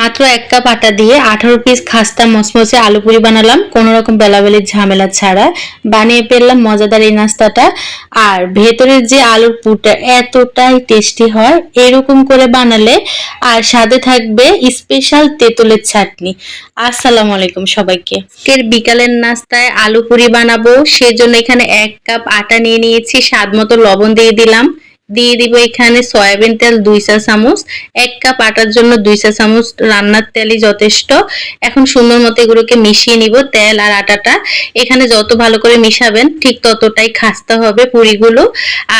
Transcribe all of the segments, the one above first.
মাত্র এক কাপ আটা দিয়ে আঠারো পিস খাস্তা মচমচে আলু পুরি বানালাম। কোনো রকম বেলাবেলির ঝামেলা ছাড়া। বানিয়ে ফেললাম মজাদার এই নাস্তাটা। আর ভেতরের যে আলুর পুরটা এতটাই টেস্টি হয়, এরকম করে বানালে আর সাথে থাকবে স্পেশাল তেঁতুলের চাটনি। আসসালামু আলাইকুম সবাইকে। আজকের বিকালের নাস্তায় আলু পুরি বানাবো। সেজন্য এখানে এক কাপ আটা নিয়ে নিয়েছি। স্বাদ মতো লবণ দিয়ে দিলাম। দিয়ে দিব এখানে সয়াবিন তেল দুই চা চামচ, এক কাপ আটার জন্য দুই চা চামচ রান্নার তেলই যথেষ্ট। এখন সুন্দর মতো এগুলোকে মিশিয়ে নিব তেল আর আটাটা। এখানে যত ভালো করে মিশাবেন ঠিক ততটাই খাস্তা হবে পুরিগুলো।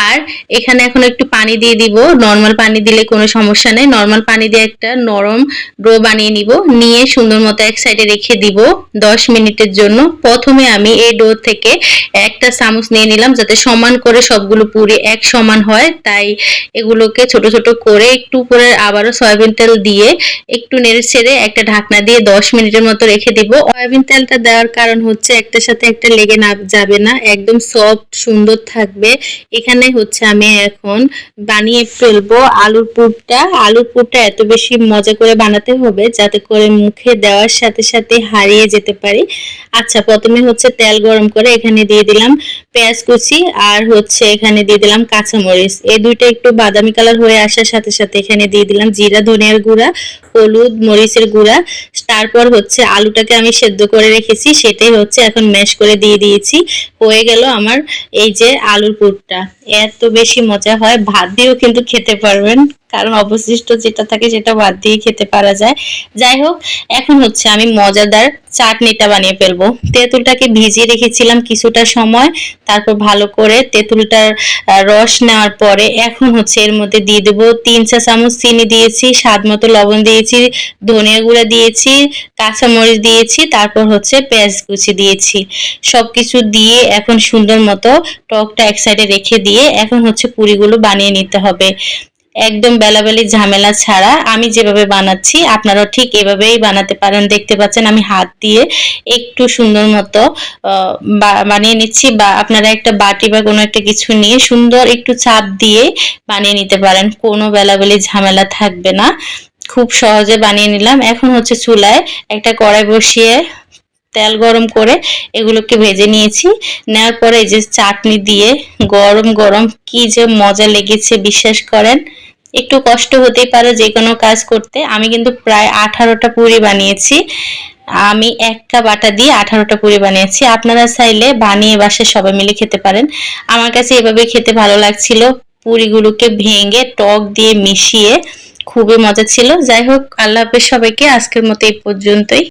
আর এখানে এখন একটু পানি দিয়ে দিব। নর্মাল পানি দিলে কোনো সমস্যা নেই। নর্মাল পানি দিয়ে একটা নরম ডো বানিয়ে নিব। নিয়ে সুন্দর মতো এক সাইডে রেখে দিব দশ মিনিটের জন্য। প্রথমে আমি এই ডো থেকে একটা চামচ নিয়ে নিলাম যাতে সমান করে সবগুলো পুরি এক সমান হয়। তাই এগুলোকে ছোট ছোট করে একটু উপরে আবারও সয়াবিন তেল দিয়ে একটু নেড়ে ছেড়ে একটা ঢাকনা দিয়ে দশ মিনিটের মতো রেখে দিব। সয়াবিন তেলটা দেওয়ার কারণ হচ্ছে একটার সাথে একটা লেগে না যাবে না, একদম সফট সুন্দর থাকবে। এখানে হচ্ছে আমি এখন বানিয়ে ফেলব আলুর পুরটা। আলুর পুরটা এত বেশি মজা করে বানাতে হবে যাতে করে মুখে দেওয়ার সাথে সাথে হারিয়ে যেতে পারি। আচ্ছা প্রথমে হচ্ছে তেল গরম করে এখানে দিয়ে দিলাম পেঁয়াজ কুচি আর হচ্ছে এখানে দিয়ে দিলাম কাঁচামরিচ। এই দুইটা একটু বাদামি কালার হয়ে আসার সাথে সাথে এখানে দিয়ে দিলাম জিরা, ধনিয়ার গুঁড়া, হলুদ, মরিচের গুঁড়া। তারপর হচ্ছে আলুটাকে আমি সেদ্ধ করে রেখেছি, সেটাই হচ্ছে এখন ম্যাশ করে দিয়ে দিয়েছি। হয়ে গেল আমার এই যে আলুর পুরটা। এত বেশি মজা হয়, ভাত দিয়েও কিন্তু খেতে পারবেন। কারণ অবশিষ্ট যেটা থাকে সেটা বাদ দিয়ে খেতে পারা যায়। যাই হোক, এখন হচ্ছে আমি মজাদার চাটনিটা বানিয়ে ফেলব। তেঁতুলটাকে ভিজিয়ে রেখেছিলাম কিছুটা সময়, তারপর ভালো করে তেঁতুলটার রস নেওয়ার পরে এখন হচ্ছে এর মধ্যে দিয়ে দেবো তিন চা চামচ চিনি দিয়েছি, স্বাদ মতো লবণ দিয়েছি, ধনিয়া গুঁড়া দিয়েছি, কাঁচামরিচ দিয়েছি, তারপর হচ্ছে পেঁয়াজ কুচি দিয়েছি। সবকিছু দিয়ে এখন সুন্দর মতো টকটা এক সাইডে রেখে দিয়ে এখন হচ্ছে পুরিগুলো বানিয়ে নিতে হবে। একদম বেলাবেলি ঝামেলা ছাড়া আমি যেভাবে বানাচ্ছি, আপনারাও ঠিক এভাবেই বানাতে পারেন। দেখতে পাচ্ছেন আমি হাত দিয়ে একটু সুন্দর মতো বানিয়ে নিচ্ছি বা আপনারা একটা বাটি বা কোনো একটা কিছু নিয়ে সুন্দর একটু চাপ দিয়ে বানিয়ে নিতে পারেন। কোনো বেলাবেলি ঝামেলা থাকবে না। খুব সহজে বানিয়ে নিলাম। এখন হচ্ছে চুলায় একটা কড়াই বসিয়ে তেল গরম করে এগুলোকে ভেজে নিয়েছি। নেওয়ার পরে এই যে চাটনি দিয়ে গরম গরম কি যে মজা লেগেছে, বিশ্বাস করেন? একটু কষ্ট হতেই পারে যে কোনো কাজ করতে। আমি কিন্তু প্রায় আঠারোটা পুরি বানিয়েছি। আমি এক কাপ আটা দিয়ে আঠারোটা পুরি বানিয়েছি। আপনারা চাইলে বানিয়ে বাসে সবাই মিলে খেতে পারেন। আমার কাছে এভাবে খেতে ভালো লাগছিল। পুরিগুলোকে ভেঙে টক দিয়ে মিশিয়ে খুবই মজা ছিল। যাই হোক, আল্লাহ হাফেজ সবাইকে। আজকের মতো এই পর্যন্তই।